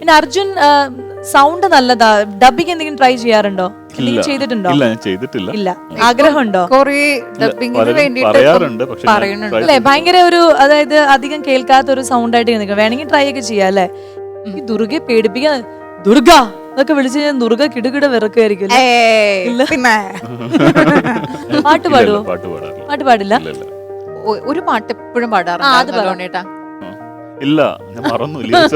പിന്നെ അർജുൻ സൗണ്ട് നല്ലതാ? ഡബിങ് എന്തെങ്കിലും ട്രൈ ചെയ്യാറുണ്ടോ? എന്തെങ്കിലും ചെയ്തിട്ടുണ്ടോ? ഇല്ല ഞാൻ ചെയ്തിട്ടില്ല. ഇല്ല. ആഗ്രഹമുണ്ടോ? കൊറേ ഡബിങ്ങിന് വേണ്ടിട്ട് പറയാറുണ്ട് പക്ഷെ ഞാൻ പറയുന്നുണ്ട്. try അല്ലെ ഭയങ്കര ഒരു അതായത് അധികം കേൾക്കാത്ത ഒരു സൗണ്ട് ആയിട്ട് നിൽക്കുക വേണമെങ്കിൽ ട്രൈ ഒക്കെ ചെയ്യാം അല്ലെ? ഈ ദുർഗയെ പേടിപ്പിക്കാൻ ദുർഗ! എന്നൊക്കെ വിളിച്ചു കഴിഞ്ഞാൽ ദുർഗ കിടുകിട വിറക്കുമായിരിക്കും അല്ലേ? ഏയ്, പിന്നെ. പാട്ട് ഇല്ല, പാടുവോ? പാട്ട് പാടാറില്ല. പാട്ട് പാടില്ല? ഇല്ല ഇല്ല. ഒ- ഒരു പാട്ട് എപ്പോഴും ആ, അത് പാടാറുണ്ട്. ഇല്ല ഞാൻ മറന്നു ലിറിക്സ്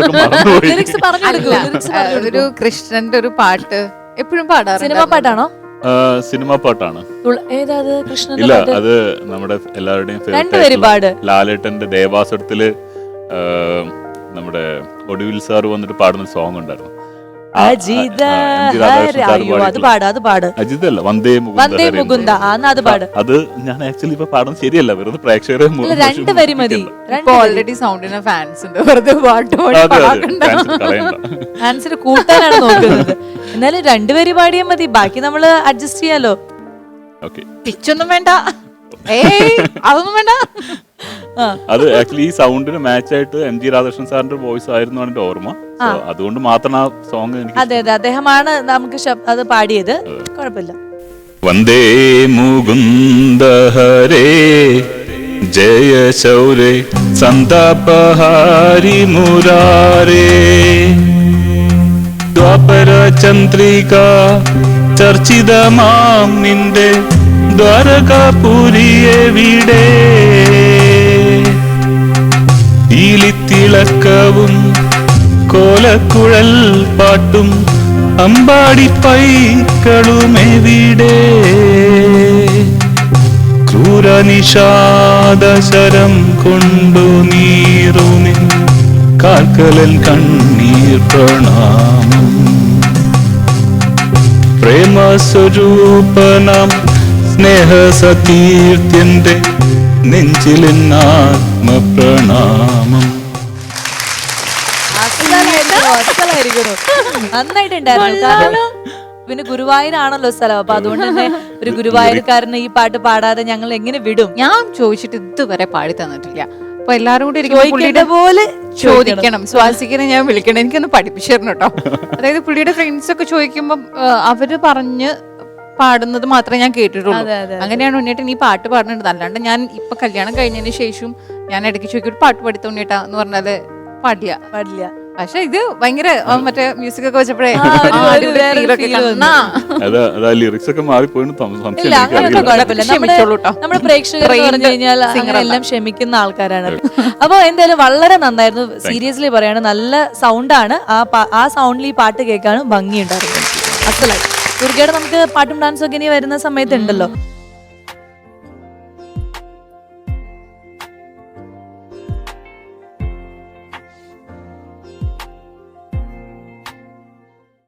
ഒരു കൃഷ്ണന്റെ ഒരു പാട്ട് എപ്പോഴും പാടാറുണ്ട്. സിനിമ പാട്ടാണോ? ആ, സിനിമ പാട്ടാണ്. തുള- ഏതാ അത് കൃഷ്ണന്റെ ഇല്ല പാട്ട്? അത് നമ്മുടെ എല്ലാവരുടെയും പാട്. ലാലേട്ടന്റെ ദേവാസുരത്തിൽ ആ, നമ്മുടെ ഒടുവിൽ സാർ വന്നിട്ട് പാടുന്ന സോങ് ഉണ്ടായിരുന്നു. അജിത അയ്യോ അത് പാട് അത് പാട്. അജിത് വന്ദേ വന്ദേ ഹരേ മുകുന്ദ ആ എന്നാ അത് പാട്. അത് ഞാൻ ആക്ച്വലി ഇപ്പൊ പാടുന്നത് ശരിയല്ല വെറുതെ പ്രേക്ഷകരെ രണ്ട് വരി മതി. ഓൾറെഡി സൗണ്ടിന് ഫാൻസ് ഉണ്ട്. വെറുതെ പാട്ട് fans കൂട്ടാനാണ് നോക്കുന്നത്. എന്നാലും രണ്ടുപേര് പാടിയാൽ മതി. ബാക്കി നമ്മൾ അഡ്ജസ്റ്റ് ചെയ്യാലോ. ഓക്കെ പിച്ചൊന്നും വേണ്ട. ഏയ് അതൊന്നും വേണ്ട. അത് ആക്ച്വലി ഈ സൗണ്ടിന് മാച്ച് ആയിട്ട് എം ജി രാധാകൃഷ്ണൻ സാറിന്റെ വോയിസ് ആയിരുന്നു എന്റെ ഓർമ്മ. അതുകൊണ്ട് മാത്രം ആ സോങ് എനിക്ക് അതെ അതെ. അദ്ദേഹമാണ് നമുക്ക് അത് പാടിയത്. കുഴപ്പമില്ല. വന്ദേ മുകുന്ദ ഹരേ ജയ ശൗരേ സന്താപഹാരി മുരാരേ. ദ്വാപര ചന്ദ്രിക ചർച്ചിതമാം നിന്റെ ദ്വാരകാപുരിയെവിടെ ഈലിത്തിളക്കവും കോലക്കുഴൽ പാട്ടും അമ്പാടി പൈക്കളുമെവിടെ ക്രൂരനിഷാദശരം കൊണ്ടു നീറുമിൻ കാൽക്കലൻ കണ്ണീർ പ്രണാമം. പ്രേമസ്വരൂപനാം സ്നേഹസതീർത്ഥ്യന്റെ നെഞ്ചിലെന്നാത്മപ്രണാമം നന്നായിട്ടുണ്ടായിരുന്നു. പിന്നെ ഗുരുവായൂരാണല്ലോ സ്ഥലം. അപ്പൊ അതുകൊണ്ട് തന്നെ ഒരു ഗുരുവായൂർക്കാരന് ഈ പാട്ട് പാടാതെ ഞങ്ങൾ എങ്ങനെ വിടും? ഞാൻ ചോദിച്ചിട്ട് ഇതുവരെ പാടി തന്നിട്ടില്ല. അപ്പൊ എല്ലാരും കൂടി പുള്ളിയുടെ പോലെ ചോദിക്കണം. സ്വാസിക്കിനെ ഞാൻ വിളിക്കണം. എനിക്കൊന്ന് പഠിപ്പിച്ചു തരണം കേട്ടോ. അതായത് പുള്ളിയുടെ ഫ്രണ്ട്സ് ഒക്കെ ചോദിക്കുമ്പോൾ അവർ പറഞ്ഞ് പാടുന്നത് മാത്രമേ ഞാൻ കേട്ടിട്ടുള്ളൂ. അങ്ങനെയാണ് ഉണ്ണിയേട്ടൻ ഈ പാട്ട് പാടുന്നുണ്ട് അല്ലാണ്ട് ഞാൻ ഇപ്പൊ കല്യാണം കഴിഞ്ഞതിന് ശേഷം ഞാൻ ഇടയ്ക്ക് ചോദിക്കും പാട്ട് പാടിത്ത ഉണ്ണിയേട്ടാ? എന്ന് പറഞ്ഞാൽ പാടില്ല. പാടില്ല. പക്ഷെ ഇത് ഭയങ്കര മറ്റേ മ്യൂസിക് ഒക്കെ വെച്ചപ്പോഴേ ലിറിക്സ് ഒക്കെ നമ്മുടെ ട്ടോ. നമ്മുടെ പ്രേക്ഷകർ എന്ന് Trained പറഞ്ഞു കഴിഞ്ഞാൽ. എല്ലാം ക്ഷമിക്കുന്ന ആൾക്കാരാണ്. അപ്പൊ എന്തായാലും വളരെ നന്നായിരുന്നു. സീരിയസ്ലി പറയാണ് നല്ല സൗണ്ടാണ് ആ ആ സൗണ്ടിൽ ഈ പാട്ട് കേൾക്കാനും ഭംഗിയുണ്ടായിരുന്നു. അസലായി. ദുർഗയുടെ നമുക്ക് പാട്ടും ഡാൻസും ഒക്കെ ഇനി വരുന്ന സമയത്ത് ഉണ്ടല്ലോ